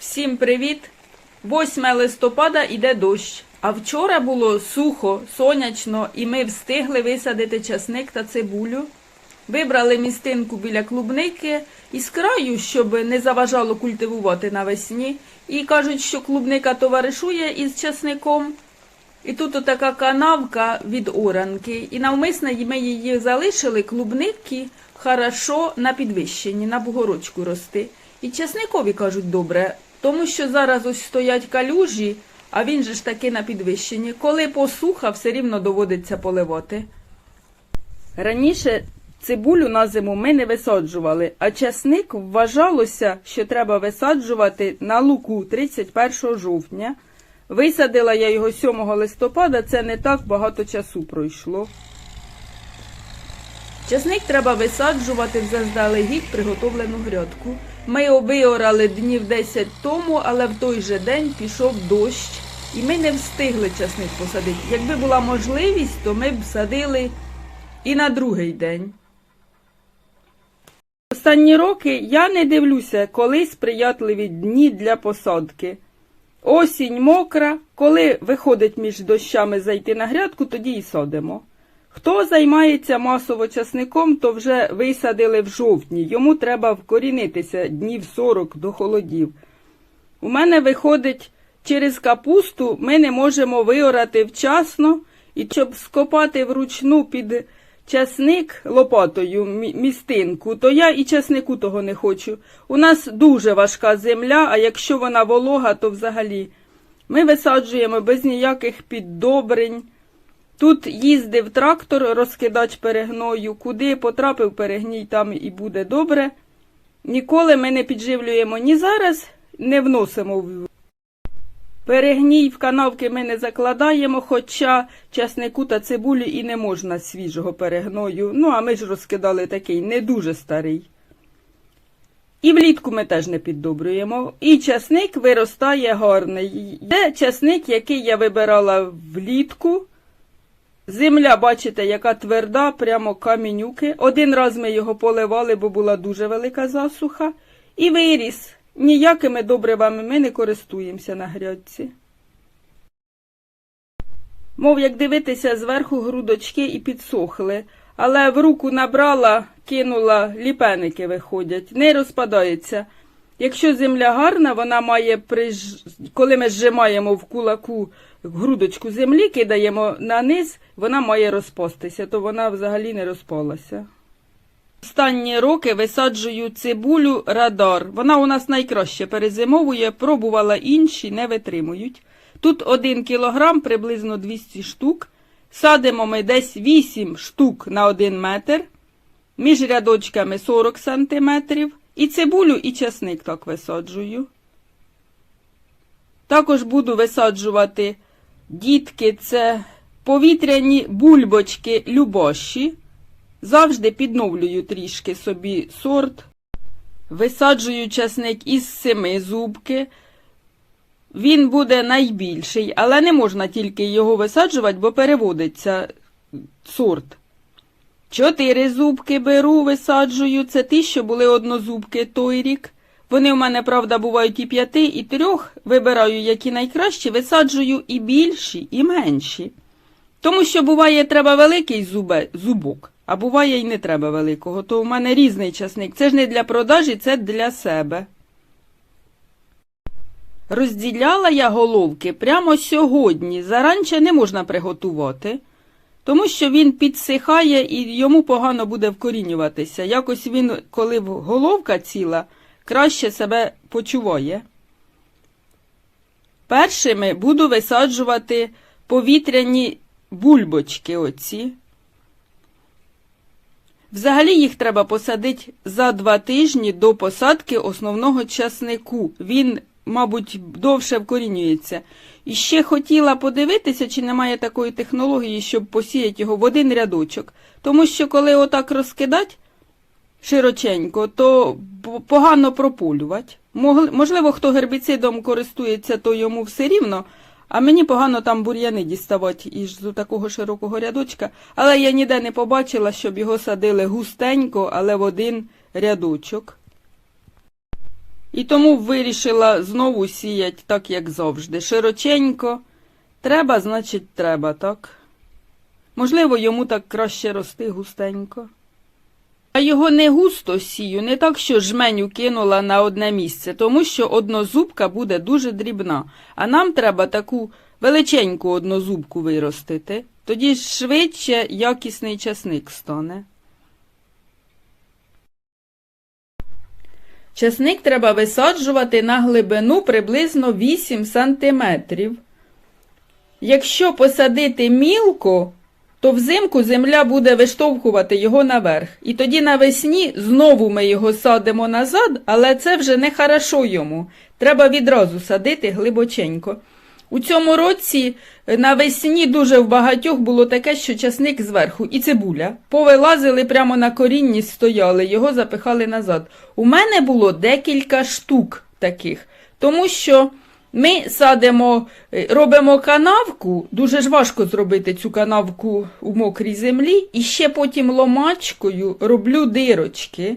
Всім привіт! 8 листопада іде дощ. А вчора було сухо, сонячно, і ми встигли висадити часник та цибулю. Вибрали містинку біля клубники із краю, щоб не заважало культивувати навесні. І кажуть, що клубника товаришує із часником. І тут отака канавка від оранки. І навмисно ми її залишили, клубники хорошо на підвищенні, на бугорочку рости. І часникові кажуть добре, тому що зараз ось стоять калюжі, а він же ж таки на підвищенні. Коли посуха, все рівно доводиться поливати. Раніше цибулю на зиму ми не висаджували, а часник вважалося, що треба висаджувати на луку 31 жовтня. Висадила я його 7 листопада, це не так багато часу пройшло. Часник треба висаджувати в заздалегідь приготовлену грядку. Ми обиорали днів 10 тому, але в той же день пішов дощ, і ми не встигли часник посадити. Якби була можливість, то ми б садили і на другий день. Останні роки я не дивлюся, коли сприятливі дні для посадки. Осінь мокра, коли виходить між дощами зайти на грядку, тоді і садимо. Хто займається масово часником, то вже висадили в жовтні. Йому треба вкорінитися днів 40 до холодів. У мене виходить, через капусту ми не можемо виорати вчасно, і щоб скопати вручну під часник лопатою містинку, то я і часнику того не хочу. У нас дуже важка земля, а якщо вона волога, то взагалі. Ми висаджуємо без ніяких піддобрень. Тут їздив трактор, розкидач перегною, куди потрапив перегній, там і буде добре. Ніколи ми не підживлюємо ні зараз, не вносимо перегній в канавки ми не закладаємо, хоча часнику та цибулі і не можна свіжого перегною. Ну, а ми ж розкидали такий не дуже старий. І влітку ми теж не піддобрюємо. І часник виростає гарний. Це часник, який я вибирала влітку. Земля, бачите, яка тверда, прямо камінюки. Один раз ми його поливали, бо була дуже велика засуха. І виріс. Ніякими добривами ми не користуємося на грядці. Мов як дивитися зверху грудочки і підсохли, але в руку набрала, кинула, ліпеники виходять, не розпадається. Якщо земля гарна, вона має приж... коли ми зжимаємо в кулаку грудочку землі, кидаємо на низ, вона має розпастися, то вона взагалі не розпалася. Останні роки висаджую цибулю радар. Вона у нас найкраще перезимовує, пробувала інші, не витримують. Тут один кілограм, приблизно 200 штук. Садимо ми десь 8 штук на 1 метр, між рядочками 40 сантиметрів. І цибулю, і часник так висаджую. Також буду висаджувати дітки, це повітряні бульбочки любощі. Завжди підновлюю трішки собі сорт. Висаджую часник із семи зубки. Він буде найбільший, але не можна тільки його висаджувати, бо переводиться сорт. Чотири зубки беру, висаджую. Це ті, що були однозубки той рік. Вони в мене, правда, бувають і п'яти, і трьох. Вибираю, які найкращі, висаджую і більші, і менші. Тому що буває, треба великий зубе, зубок, а буває і не треба великого. То у мене різний часник. Це ж не для продажі, це для себе. Розділяла я головки прямо сьогодні. Заранче не можна приготувати, тому що він підсихає і йому погано буде вкорінюватися. Якось він, коли головка ціла, краще себе почуває. Першими буду висаджувати повітряні бульбочки оці. Взагалі їх треба посадити за два тижні до посадки основного часнику. Він, мабуть, довше вкорінюється. І ще хотіла подивитися, чи немає такої технології, щоб посіяти його в один рядочок. Тому що коли отак розкидати широченько, то погано прополювати. Мог- Можливо, хто гербіцидом користується, то йому все рівно, а мені погано там бур'яни діставати із такого широкого рядочка, але я ніде не побачила, щоб його садили густенько, але в один рядочок. І тому вирішила знову сіять так, як завжди. Широченько. Треба, значить, треба, так? Можливо, йому так краще рости густенько. А його не густо сію, не так, що жменю кинула на одне місце, тому що однозубка буде дуже дрібна, а нам треба таку величеньку однозубку виростити. Тоді швидше якісний часник стане. Часник треба висаджувати на глибину приблизно 8 сантиметрів. Якщо посадити мілко, то взимку земля буде виштовхувати його наверх. І тоді навесні знову ми його садимо назад, але це вже не хорошо йому. Треба відразу садити глибоченько. У цьому році е, навесні дуже в багатьох було таке, що часник зверху і цибуля. Повилазили прямо на корінні, стояли, його запихали назад. У мене було декілька штук таких, тому що ми садимо, е, робимо канавку, дуже ж важко зробити цю канавку у мокрій землі, і ще потім ломачкою роблю дирочки.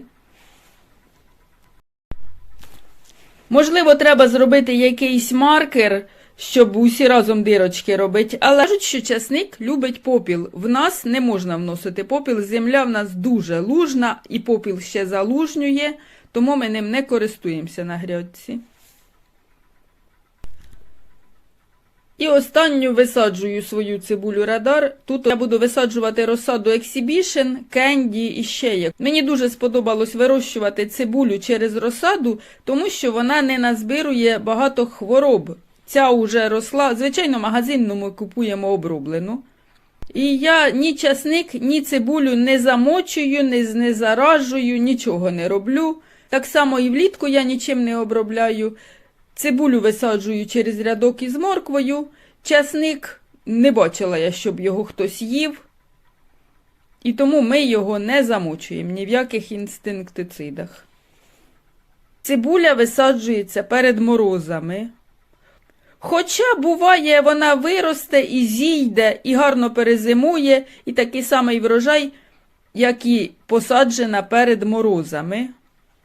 Можливо, треба зробити якийсь маркер, щоб усі разом дирочки робити, але кажуть, що часник любить попіл. В нас не можна вносити попіл, земля в нас дуже лужна і попіл ще залужнює, тому ми ним не користуємося на грядці. І останню висаджую свою цибулю радар. Тут я буду висаджувати розсаду Exhibition, Кенді і ще як. Мені дуже сподобалось вирощувати цибулю через розсаду, тому що вона не назбирує багато хвороб. Ця уже росла. Звичайно, магазинну ми купуємо оброблену. І я ні часник, ні цибулю не замочую, не, заражую, нічого не роблю. Так само і влітку я нічим не обробляю. Цибулю висаджую через рядок із морквою. Часник не бачила я, щоб його хтось їв. І тому ми його не замочуємо ні в яких інстинктицидах. Цибуля висаджується перед морозами. Хоча, буває, вона виросте і зійде, і гарно перезимує, і такий самий врожай, як і посаджена перед морозами.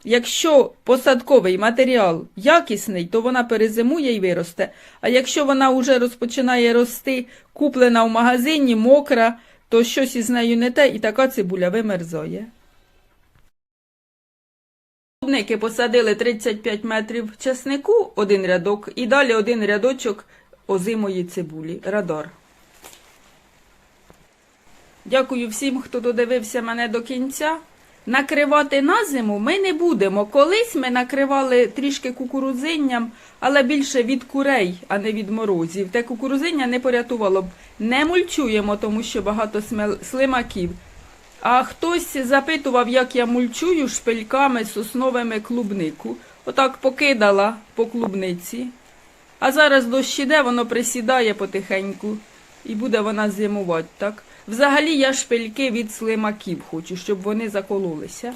Якщо посадковий матеріал якісний, то вона перезимує і виросте. А якщо вона вже розпочинає рости, куплена в магазині, мокра, то щось із нею не те, і така цибуля вимерзає. Клубники посадили 35 метрів часнику, один рядок, і далі один рядочок озимої цибулі. Радар. Дякую всім, хто додивився мене до кінця. Накривати на зиму ми не будемо. Колись ми накривали трішки кукурудзинням, але більше від курей, а не від морозів. Те кукурудзиння не порятувало б. Не мульчуємо, тому що багато слимаків. А хтось запитував, як я мульчую шпильками сосновими клубнику. Отак покидала по клубниці. А зараз дощ іде, воно присідає потихеньку і буде вона зимувати, так? Взагалі я шпильки від слимаків хочу, щоб вони закололися.